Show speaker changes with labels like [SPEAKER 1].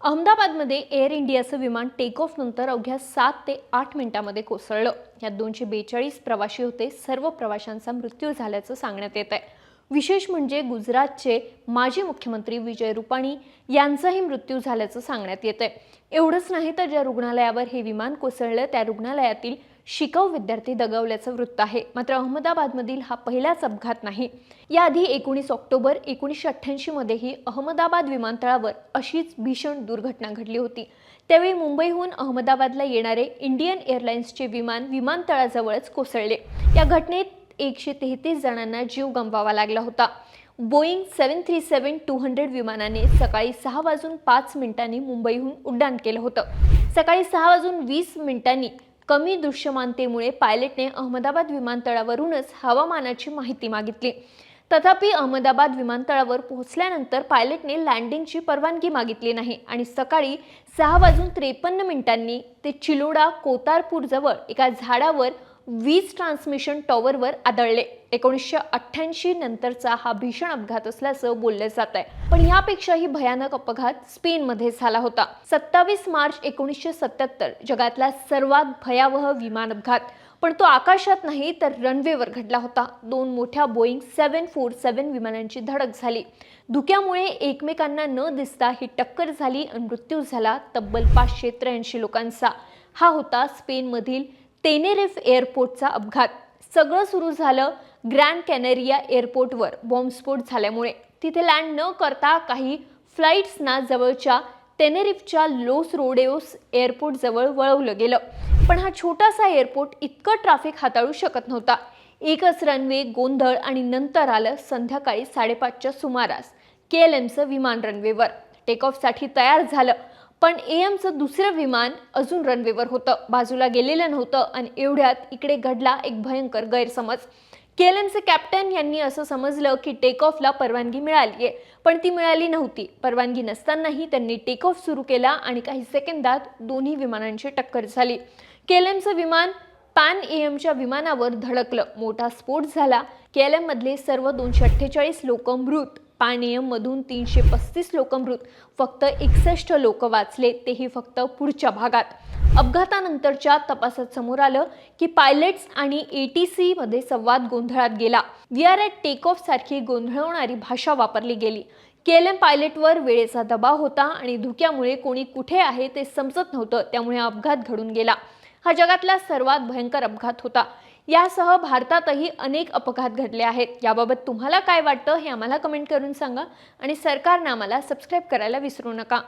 [SPEAKER 1] अहमदाबादमध्ये एअर इंडियाचं विमान टेक ऑफ नंतर अवघ्या सात ते आठ मिनिटांमध्ये कोसळलं. यात दोनशे बेचाळीस प्रवासी होते. सर्व प्रवाशांचा मृत्यू झाल्याचं सांगण्यात येत आहे विशेष म्हणजे गुजरातचे माजी मुख्यमंत्री विजय रुपाणी यांचाही मृत्यू झाल्याचं सांगण्यात येत आहे एवढंच नाही तर ज्या रुग्णालयावर हे विमान कोसळलं त्या रुग्णालयातील शिकाऊ विद्यार्थी दगावल्याचं वृत्त आहे. मात्र अहमदाबादमधील हा पहिलाच अपघात नाही. याआधी एकोणीस ऑक्टोबर एकोणीसशे अठ्ठ्याऐंशीमध्येही अहमदाबाद विमानतळावर अशीच भीषण दुर्घटना घडली होती. त्यावेळी मुंबईहून अहमदाबादला येणारे इंडियन एअरलाइन्सचे विमान विमानतळाजवळच कोसळले. या घटनेत एकशे तेहतीस जणांना जीव गमवावा लागला होता. Boeing seven three seven two hundred विमानाने सकाळी सहा वाजून पाच मिनिटांनी मुंबईहून उड्डाण केलं होतं. सकाळी सहा वाजून वीस मिनिटांनी कमी दृश्यमानतेमुळे पायलटने अहमदाबाद विमानतळावरूनच हवामानाची माहिती मागितली. तथापि अहमदाबाद विमानतळावर पोहोचल्यानंतर पायलटने लँडिंगची परवानगी मागितली नाही आणि सकाळी सहा वाजून त्रेपन्न मिनिटांनी ते चिलोडा कोतारपूरजवळ एका झाडावर वीज ट्रान्समिशन टॉवरवर आदळले. एकोणीसशे अठ्ठ्याऐंशी नंतरचा हा भीषण अपघात असल्याचं बोललं जात आहे. पण यापेक्षाही भयानक अपघात स्पेनमध्ये झाला होता. सत्तावीस मार्च एकोणीसशे सत्याहत्तर जगातला सर्वात भयावह विमान अपघात. पण तो आकाशात नाही तर रनवेवर घडला होता. दोन मोठ्या बोईंग सेवन फोर सेवन विमानांची धडक झाली. धुक्यामुळे एकमेकांना न दिसता ही टक्कर झाली आणि मृत्यू झाला तब्बल पाचशे त्र्याऐंशी लोकांचा. हा होता स्पेनमधील तेनेरिफ एअरपोर्टचा अपघात. सगळं सुरू झालं ग्रँड कॅनेरिया एअरपोर्टवर. बॉम्बस्फोट झाल्यामुळे. तिथे लँड न करता काही फ्लाईट्सना जवळच्या टेनेरिफच्या लोस रोडेओस एअरपोर्टजवळ वळवलं गेलं. पण हा छोटासा एअरपोर्ट इतकं ट्रॅफिक हाताळू शकत नव्हता. एकच रनवे गोंधळ आणि नंतर आलं संध्याकाळी साडेपाचच्या सुमारास. के एल एमचं विमान रनवेवर. टेक ऑफसाठी तयार झालं. पण ए एमचं दुसरं विमान अजून रनवेवर होतं. बाजूला गेलेलं नव्हतं आणि एवढ्यात इकडे घडला एक भयंकर गैरसमज. के एल एमचे कॅप्टन यांनी असं समजलं की टेक ऑफला परवानगी मिळाली आहे पण ती मिळाली नव्हती. परवानगी नसतानाही त्यांनी टेक ऑफ सुरू केला आणि काही सेकंदात दोन्ही विमानांची टक्कर झाली. के एल एमचं विमान पॅन ए एमच्या विमानावर धडकलं. मोठा स्फोट झाला. के एल एममधले सर्व दोनशे अठ्ठेचाळीस लोक मृत. पॅन तीनशे पस्तीस लोक मृत फक्त एकसष्ट लोक वाचले तेही फक्त पुढच्या भागात. अपघातानंतरच्या तपासात समोर आलं की पायलट्स आणि ए टी सीमध्ये संवाद गोंधळात गेला. We are at take off सारखी गोंधळवणारी भाषा वापरली गेली. के एल एम पायलटवर वेळेचा दबाव होता आणि धुक्यामुळे कोणी कुठे आहे ते समजत नव्हतं त्यामुळे अपघात घडून गेला. हा जगातला सर्वात भयंकर अपघात होता. यासह भारतातही अनेक अपघात घडले आहेत. याबाबत तुम्हाला काय वाटतं हे आम्हाला कमेंट करून सांगा आणि सरकारनं आम्हाला सबस्क्राईब करायला विसरू नका.